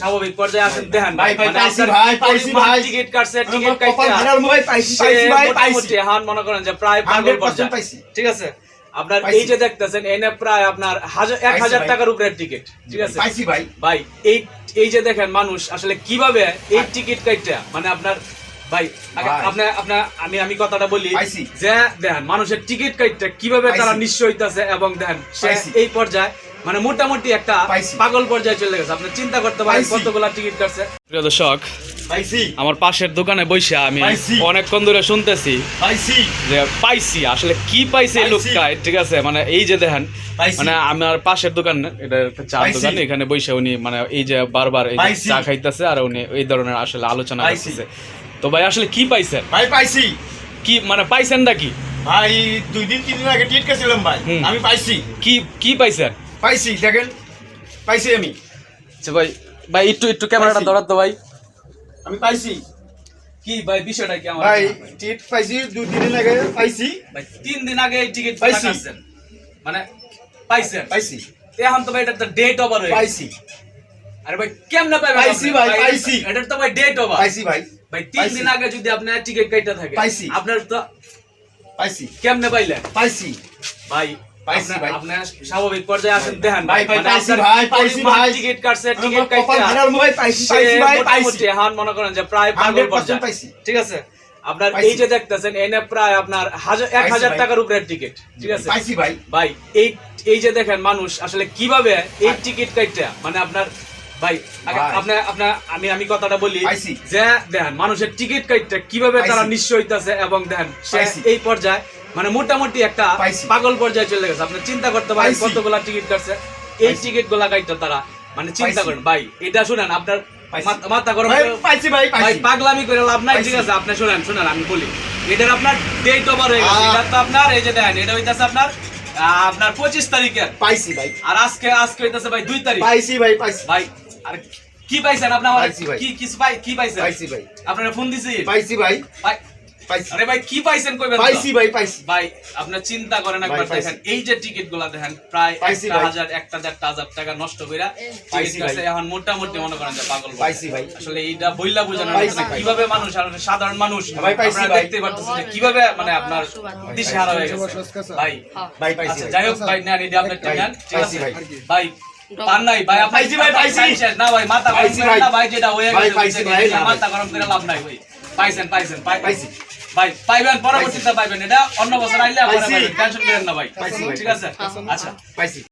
স্বাভাবিক পর্যায়ে আছেন দেখেন ভাই, ভাই, মানে পাইছি ভাই, পাইছি ভাই। টিকিট কাটছে টিকিট কাটতে ভাড়ার মোবাইল পাইছি, পাইছি ভাই, পাইছি। হান মনে করেন যে প্রায় পাগল 100% পর্যায়ে পাইছি। ঠিক আছে আপনার এই যে দেখতেছেন এনে প্রায় আপনার হাজার এক হাজার ভাই। টাকার উপরে টিকিট ঠিক আছে পাইছি ভাই ভাই এই এই যে দেখেন মানুষ আসলে কীভাবে এই টিকিট কাটটা মানে আপনার ভাই ভাই। আপনার আপনার আমি আমি কথাটা বলি। যে দেখেন মানুষের টিকিট কাটটা কীভাবে তারা নিশ্চয় হইতাছে এবং দেখেন এই পর্যায়ে মানে মোটামুটি একটা পাগল পর্যায়ে চলে গেছে। আপনি চিন্তা করতে পারেন। কতগুলা টিকিট কাটছে। প্রিয় দর্শক আমার পাশের দোকানে বইসা আমি অনেকক্ষণ ধরে শুনতেছি পাইছি। যে পাইছি আসলে কি পাইছে এই। লোকটায় ঠিক আছে মানে এই যে দেখেন মানে আমার পাশের দোকান এটা একটা চা দোকান এখানে বসে উনি মানে এই যে বারবার এই চা খাইতেছে আর উনি এই ধরনের আসলে আলোচনা পাইছি। করতেছে। তো ভাই আসলে কি পাইছেন ভাই পাইছি। কি মানে পাইছেন নাকি ভাই দুই দিন তিন দিন আগে টিট কেছিলাম ভাই। আমি পাইছি। কি কি পাইছেন পাইছি দেখেন পাইছি আমি। আচ্ছা ভাই ভাই একটু একটু ক্যামেরাটা পাইছি। তো ভাই। আমি পাইছি। কি ভাই বিষয়টা কি আমার? ভাই টিট পাইছি দুই তিন দিন আগে পাইছি। ভাই তিন দিন আগে এই টিকিট পাইছি। মানে পাইছেন। পাইছি। এখন তো ভাই এটা তো ডেট ওভার হয়ে পাইছি। আরে ভাই কেমনে পাইবেন পাইছি ভাই, এটা- পাইছি। এটার তো ভাই ডেট ওভার পাইছি ভাই ভাই তিন দিন আগে যদি আপনার টিকিট কাইটা থাকে পাইছি। আপনার তো পাইছি। কেমনে পাইলেন? পাইছি। ভাই স্বাভাবিক পর্যায়ে আছেন দেখেন ভাই, ভাই, মানে। টিকিট কাটছে টিকিট। মোটামুটি হান মনে করেন যে প্রায় পাগল পর্যায়ে। ঠিক আছে? আপনার এই যে দেখতেছেন এনে প্রায় আপনার হাজার এক হাজার টাকার উপরে টিকিট। ঠিক আছে? ভাই। ভাই এই এই যে দেখেন মানুষ আসলে কীভাবে এই টিকিট কাটটা মানে আপনার ভাই আপনার আপনার আমি আমি কথাটা বলি। যে দেখেন মানুষের টিকিট কাটটা কীভাবে তারা নিশ্চয় হইতাছে এবং দেখেন এই পর্যায়ে মানে মোটামুটি একটা পাগল পর্যায়ে চলে গেছে। আপনি চিন্তা করতে পারেন। কতগুলা টিকিট কাটছে। এই টিকিটগুলা কাটটা তারা। মানে চিন্তা করেন ভাই এটা শুনেন আপনার মাথা- গরম পাইছি ভাই ভাই পাইছি পাগলামি করে লাভ নাই ঠিক আছে আপনি শুনেন শুনেন আমি বলি। এটার আপনার ডেট ওভার হয়ে গেছে। এটা তো আপনার এই যে দেখেন এটা হইতাছে আপনার আপনার পঁচিশ তারিখের। পাইছি ভাই। আর আজকে আজকে হইতাছে ভাই দুই তারিখ। পাইছি ভাই পাইছি। ভাই আর কি পাইছেন আপনি আমার পাইছি ভাই। কি কিছু পাই কি পাইছেন? পাইছি ভাই। আপনারা ফোন দিছি পাইছি ভাই আরে ভাই কি পাইছেন কইবেন পাইছি ভাই পাইছি ভাই আপনার চিন্তা করেন একবার দেখেন এই যে টিকিটগুলা দেখেন প্রায় পাইছি একটা ভাই। হাজার একটা দেড়টা হাজার টাকা নষ্ট কইরা পাইছি টিকিট এখন মোটামুটি মনে করেন যে পাগল পাইছি ভাই। আসলে এইটা বইলা বোঝানো পাইছি যাচ্ছে না। ভাই। কীভাবে মানুষ আর সাধারণ মানুষ ভাই, পাইছি ভাই। দেখতে পারতেছেন যে কীভাবে মানে আপনার দিশে হারা হয়ে গেছে ভাই ভাই পাইছি আচ্ছা যাই হোক ভাই নেন এটা নেন ঠিক আছে ভাই। ভাই পান নাই ভাই পাইছি ভাই, পাইছি। না ভাই মাথা গরম পাইছি না ভাই যেটা হয়ে গেছে পাইছি বুঝতে ভাই, গেছি, না ভাই। মাথা গরম করে লাভ নাই ভাই পাইছেন পাইছেন পাই- পাইছি। ভাই পাইবেন পরবর্তীতে পাইবেন। এটা অন্য বছর আইলে। টেনশন করেন না ভাই। ঠিক আছে? আচ্ছা। পাইছি।